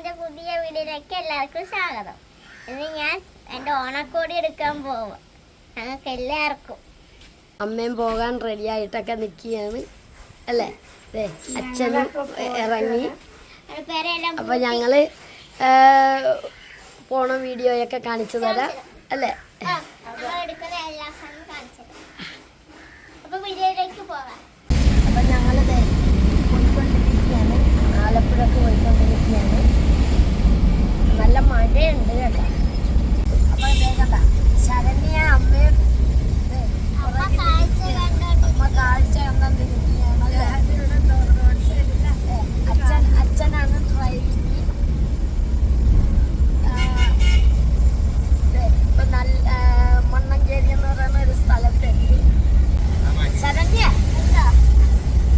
എന്റെ പുതിയ വീടിലേക്ക് എല്ലാവർക്കും സ്വാഗതം. ഇന്ന് ഞാൻ എന്റെ ഓണക്കോടി എടുക്കാൻ പോവാം. ഞങ്ങൾക്ക് എല്ലാവർക്കും. അമ്മയും പോകാൻ റെഡി ആയിട്ടൊക്കെ നിൽക്കുകയാണ് അല്ലേ? ദേ അച്ഛനും ഇറങ്ങി. അപ്പൊ ഞങ്ങൾ പോണ വീഡിയോയൊക്കെ കാണിച്ചു തരാം. അല്ലേ? ആ, എടുക്കുന്ന എല്ലാ സാധനവും കാണിച്ചത് അപ്പൊ വീഡിയോയിലേക്ക് പോകാം അപ്പൊ ഞങ്ങൾ ദേ പോയിക്കൊണ്ടിരിക്കുകയാണ് ആലപ്പുഴക്ക് പോയിക്കൊണ്ടിരിക്കുകയാണ് നല്ല മഴയുണ്ട് കേട്ടോ അപ്പൊ ദേ കണ്ട ശരണ്യ അമ്മയും ദേ അമ്മ കാഴ്ച കണ്ടോണ്ട് അമ്മ കാഴ്ച കണ്ടിരിക്കുകയാണ് അല്ലേ? ദേ, അച്ഛൻ അച്ഛനാണ് ഡ്രൈവിംഗ് ഇപ്പൊ നല്ല ആ, മണ്ണഞ്ചേരി എന്ന് പറയുന്ന ഒരു സ്ഥലത്തെത്തി ശരണ്യ എന്തോ?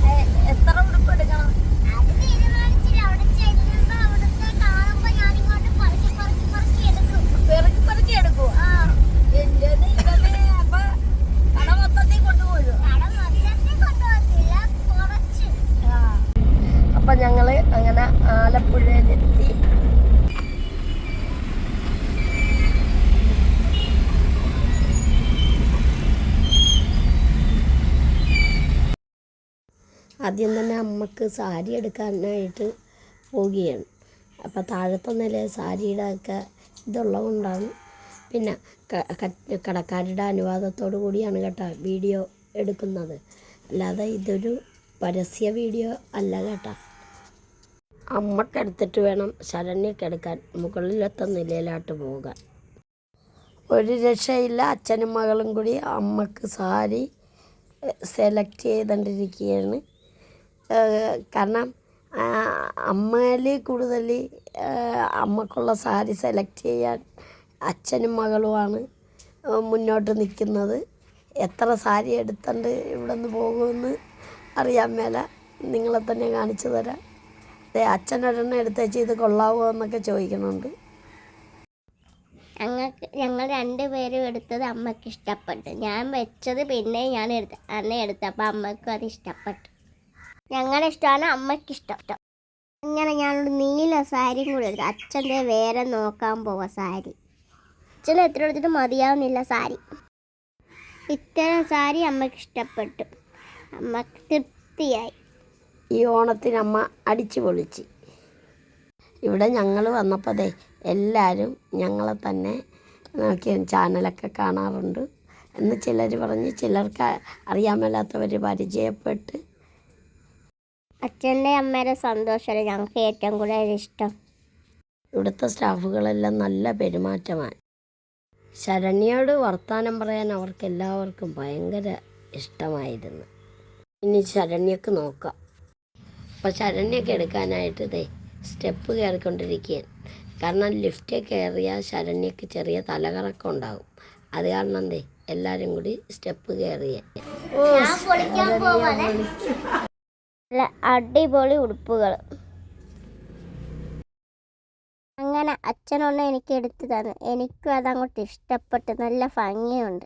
ഏ, എത്ര ഉടുപ്പ് എടുക്കണം അത് തീരുമാനിച്ചില്ല അവിടെ ചെല്ലുമ്പോ അവിടുത്തെ കാണുമ്പോ ഞാൻ ഇങ്ങോട്ട് പറിച്ച് പറിച്ച് പറിച്ച് എടുക്കും പെറുക്കി പെറുക്കി എടുക്കുവോ ആ എന്റെ ഇതേ അപ്പൊ കട മൊത്തത്തിൽ കൊണ്ടുപോയോ കട മൊത്തത്തിൽ കൊണ്ടുപോകത്തില്ല കുറച്ച് അപ്പൊ ഞങ്ങൾ അങ്ങനെ ആലപ്പുഴയിലെത്തി ആദ്യം തന്നെ അമ്മയ്ക്ക് സാരി എടുക്കാനായിട്ട് പോവുകയാണ്. അപ്പോൾ താഴത്തെ നില സാരിയുടെ ഒക്കെ ഇതുള്ളത് പിന്നെ കടക്കാരുടെ അനുവാദത്തോടു കൂടിയാണ് കേട്ടോ വീഡിയോ എടുക്കുന്നത്. അല്ലാതെ ഇതൊരു പരസ്യ വീഡിയോ അല്ല കേട്ടോ. അമ്മക്കെടുത്തിട്ട് വേണം ശരണ്യക്കെടുക്കാൻ മുകളിലത്തെ നിലയിലോട്ട് പോവുക. ഒരു രക്ഷയില്ല. അച്ഛനും മകളും കൂടി അമ്മയ്ക്ക് സാരി സെലക്ട് ചെയ്തുകൊണ്ടിരിക്കുകയാണ് കാരണം അമ്മയിൽ കൂടുതൽ അമ്മക്കുള്ള സാരി സെലക്ട് ചെയ്യാൻ അച്ഛനും മകളുമാണ് മുന്നോട്ട് നിൽക്കുന്നത് എത്ര സാരി എടുത്തുണ്ട് ഇവിടെ നിന്ന് പോകുമെന്ന് അറിയാൻ മേല. നിങ്ങളെ തന്നെ കാണിച്ചു തരാം. അതെ അച്ഛനൊരെണ്ണം എടുത്തേച്ച് ഇത് കൊള്ളാവോ എന്നൊക്കെ ചോദിക്കുന്നുണ്ട്. ഞങ്ങൾക്ക് ഞങ്ങൾ രണ്ടുപേരും എടുത്തത് അമ്മയ്ക്ക് ഇഷ്ടപ്പെട്ടു. ഞാൻ വെച്ചത് പിന്നെ ഞാൻ എടുത്ത അന്നെ എടുത്തപ്പോൾ അമ്മക്കും അത് ഇഷ്ടപ്പെട്ടു. ഞങ്ങളുടെ ഇഷ്ടമാണ് അമ്മയ്ക്ക് ഇഷ്ടം. അങ്ങനെ ഞാനൊരു നീല സാരിയും കൂടി എടുത്തു അച്ഛന്റെ വേറെ നോക്കാൻ പോവാ സാരി. അച്ഛൻ എത്ര എടുത്തിട്ട് മതിയാവുന്നില്ല സാരി. ഇത്തരം സാരി അമ്മയ്ക്ക് ഇഷ്ടപ്പെട്ടു. അമ്മയ്ക്ക് തൃപ്തിയായി. ഈ ഓണത്തിന് അമ്മ അടിച്ചു പൊളിച്ച്. ഇവിടെ ഞങ്ങൾ വന്നപ്പോൾ ദേ എല്ലാവരും ഞങ്ങളെ തന്നെ നോക്കി ചാനലൊക്കെ കാണാറുണ്ട്. എന്ന് ചിലർ പറഞ്ഞ് ചിലർക്ക് അറിയാൻ മേലാത്തവർ പരിചയപ്പെട്ട് അച്ഛന്റെ അമ്മയുടെ സന്തോഷമല്ല ഞങ്ങൾക്ക് ഏറ്റവും കൂടുതൽ ഇഷ്ടം. ഇവിടുത്തെ സ്റ്റാഫുകളെല്ലാം നല്ല പെരുമാറ്റമാണ്. ശരണ്യോട് വർത്തമാനം പറയാൻ അവർക്ക് എല്ലാവർക്കും ഭയങ്കര ഇഷ്ടമായിരുന്നു. ഇനി ശരണ്യക്ക് നോക്കാം. അപ്പോൾ ശരണ്യൊക്കെ എടുക്കാനായിട്ട് ദേ സ്റ്റെപ്പ് കയറിക്കൊണ്ടിരിക്കുകയാണ്. കാരണം ലിഫ്റ്റ് കയറിയാൽ ശരണ്യക്ക് ചെറിയ തലകറക്കം ഉണ്ടാകും അത് കാരണം ദേ എല്ലാവരും കൂടി സ്റ്റെപ്പ് കയറിയ. ഞാൻ പൊളിക്കാൻ പോവാണ്. നല്ല അടിപൊളി ഉടുപ്പുകൾ അങ്ങനെ അച്ഛനൊന്ന് എനിക്ക് എടുത്തു തന്നു. എനിക്കും അതങ്ങോട്ട് ഇഷ്ടപ്പെട്ടു നല്ല ഭംഗിയുണ്ട്.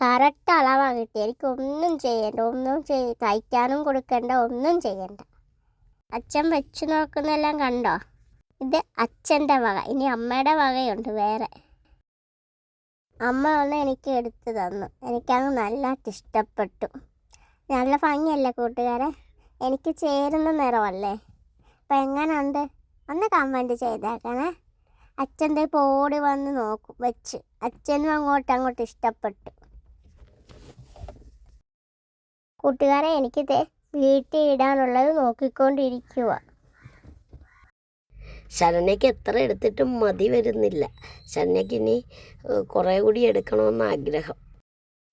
കറക്റ്റ് അളവാണ് കിട്ടി എനിക്ക് ഒന്നും ചെയ്യണ്ട. ഒന്നും ചെയ് തയ്ക്കാനും കൊടുക്കണ്ട. ഒന്നും ചെയ്യണ്ട. അച്ഛൻ വെച്ച് നോക്കുന്നതെല്ലാം കണ്ടോ? ഇത് അച്ഛന്റെ വക. ഇനി അമ്മയുടെ വകയുണ്ട് വേറെ. അമ്മ ഒന്ന് എനിക്ക് എടുത്തു തന്നു. എനിക്കത് നല്ലതായിട്ട് ഇഷ്ടപ്പെട്ടു. നല്ല ഭംഗിയല്ലേ കൂട്ടുകാരെ? എനിക്ക് ചേരുന്ന നിറമല്ലേ? അപ്പം എങ്ങനെയുണ്ട് ഒന്ന് കമന്റ് ചെയ്തേക്കണേ. അച്ഛന്റെ ഓടി വന്ന് നോക്കും വെച്ച്. അച്ഛനും അങ്ങോട്ട് അങ്ങോട്ട് ഇഷ്ടപ്പെട്ടു. കൂട്ടുകാരെ എനിക്കിത് വീട്ടിൽ ഇടാനുള്ളത് നോക്കിക്കൊണ്ടിരിക്കുക ശരണയ്ക്ക് എത്ര എടുത്തിട്ടും മതി വരുന്നില്ല. ശരണ്യക്ക് ഇനി കുറേ കൂടി എടുക്കണമെന്ന് ആഗ്രഹം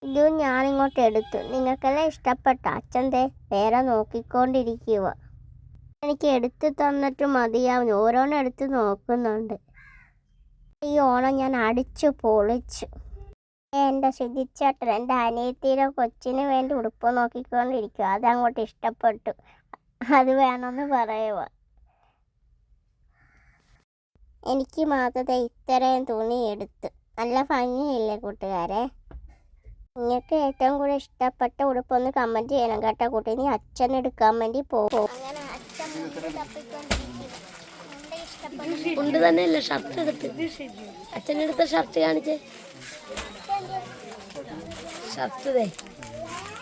ഇത് ഞാനിങ്ങോട്ട് എടുത്തു നിങ്ങൾക്കെല്ലാം ഇഷ്ടപ്പെട്ട അച്ഛന്റെ വേറെ നോക്കിക്കൊണ്ടിരിക്കുക എനിക്ക് എടുത്തു തന്നിട്ട് മതിയാവുന്നു. ഓരോന്നും എടുത്ത് നോക്കുന്നുണ്ട്. ഈ ഓണം ഞാൻ അടിച്ചു പൊളിച്ചു. എന്റെ ശുചിച്ചേട്ടൻ എന്റെ അനിയത്തിയുടെ കൊച്ചിന് വേണ്ടി ഉടുപ്പ് നോക്കിക്കൊണ്ടിരിക്കുക അതങ്ങോട്ട് ഇഷ്ടപ്പെട്ടു. അത് വേണമെന്ന് പറയുക എനിക്ക് മാത്രം ഇത്രയും തുണി എടുത്തു. നല്ല ഭംഗിയില്ലേ കൂട്ടുകാരെ? നിങ്ങൾക്ക് ഏറ്റവും കൂടുതൽ ഇഷ്ടപ്പെട്ട ഉടുപ്പ് ഒന്ന് കമന്റ് ചെയ്യണം കേട്ടോ കൂട്ടി. ഇനി അച്ഛൻ എടുക്കാൻ വേണ്ടി പോകും അങ്ങനെ അച്ഛൻ മുണ്ട് തപ്പിക്കൊണ്ടിരിക്കും മുണ്ട് ഇഷ്ടപ്പെട്ടു ഉണ്ട് തന്നെയല്ലേ ഷർട്ട് എടുത്ത്? അച്ഛനെടുത്ത ഷർട്ട് കാണിച്ചേ. ഷർട്ട് ദേ.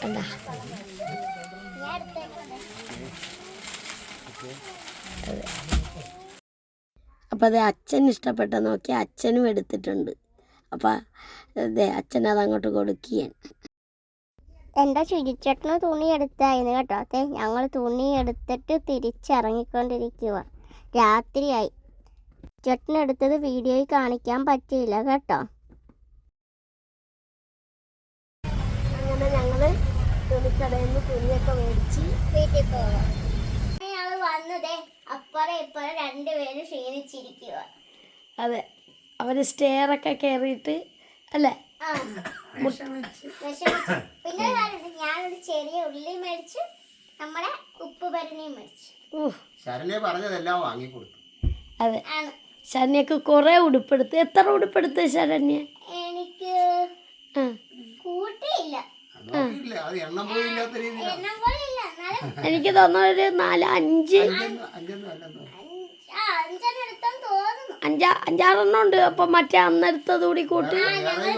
കണ്ട? ഞാൻ എടുത്തേക്കുന്നെ. അപ്പം അത് അച്ഛൻ ഇഷ്ടപ്പെട്ട നോക്കി അച്ഛനും എടുത്തിട്ടുണ്ട്. അപ്പം അതെ അച്ഛൻ അങ്ങോട്ട് കൊടുക്കുകയാണ്. എന്താ ചുരിച്ചേട്ടന് തുണി എടുത്തായിരുന്നു കേട്ടോ. അതെ ഞങ്ങൾ തുണി എടുത്തിട്ട് തിരിച്ചിറങ്ങിക്കൊണ്ടിരിക്കുക രാത്രിയായി. ചേട്ടൻ എടുത്തത് വീഡിയോയിൽ കാണിക്കാൻ പറ്റിയില്ല കേട്ടോ. അങ്ങനെ ഞങ്ങൾ തുണിക്കടയിൽ നിന്ന് തുണിയൊക്കെ മേടിച്ച് വീട്ടിൽ പോവാം. ഞങ്ങൾ വന്നതേ അപ്പുറം ഇപ്പുറം രണ്ടുപേരും ക്ഷീണിച്ചിരിക്കുക അതെ. അവർ സ്റ്റെയറൊക്കെ കയറിയിട്ട് അല്ലേ. പിന്നെ ഒരു ഞാനൊരു ചെറിയ ഉള്ളി മേടിച്ചു നമ്മുടെ ഉപ്പ് ഭരണിയും മേടിച്ചു. ശരണ്യ പറഞ്ഞതെല്ലാം വാങ്ങിക്കൊടുത്തു. അതെ. ശരണ്യക്ക് കുറേ ഉടുപ്പെടുത്ത്. എത്ര ഉടുപ്പെടുത്ത് ശരണ്യ? എനിക്ക് കൂട്ടിയില്ല. എനിക്ക് തോന്നുന്നു ഒരു നാല് അഞ്ച്. അഞ്ച്- അഞ്ചാറെണ്ണം ഉണ്ട്. അപ്പൊ മറ്റേ അന്നെടുത്തത് കൂടി കൂട്ടി.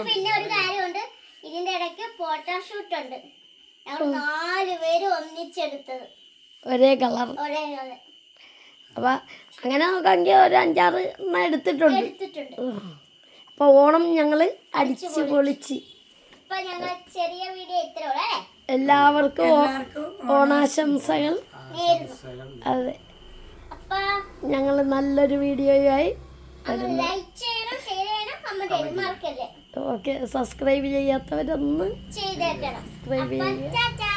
പിന്നെ ഒരു കാര്യമുണ്ട്. ഇതിന്റെ ഇടയ്ക്ക് ഫോട്ടോഷൂട്ട് ഉണ്ട്. ഞങ്ങൾ നാല് പേര് ഒന്നിച്ചെടുത്തത്. ഒരേ കളർ. ഒരേ കളർ. അപ്പൊ അങ്ങനെ നോക്കാമെങ്കിൽ ഒരു അഞ്ചാറ് എണ്ണം എടുത്തിട്ടുണ്ട്. എടുത്തിട്ടുണ്ട്. അപ്പോൾ ഓണം ഞങ്ങൾ അടിച്ച് പൊളിച്ച്. അപ്പൊ ഞങ്ങൾ ചെറിയ വീഡിയോ ഇത്രേ ഉള്ളൂ അല്ലേ? എല്ലാവർക്കും ഓണാശംസകൾ. അതെ. അപ്പൊ ഞങ്ങൾ നല്ലൊരു വീഡിയോയുമായി ലൈക്ക് ചെയ്യണം ഷെയർ ചെയ്യണം കമന്റ് ചെയ്യണം മറക്കല്ലേ. ഓക്കെ സബ്സ്ക്രൈബ് ചെയ്യാത്തവരൊന്ന് ചെയ്തേക്കണം. സബ്സ്ക്രൈബ് ചെയ്യുക.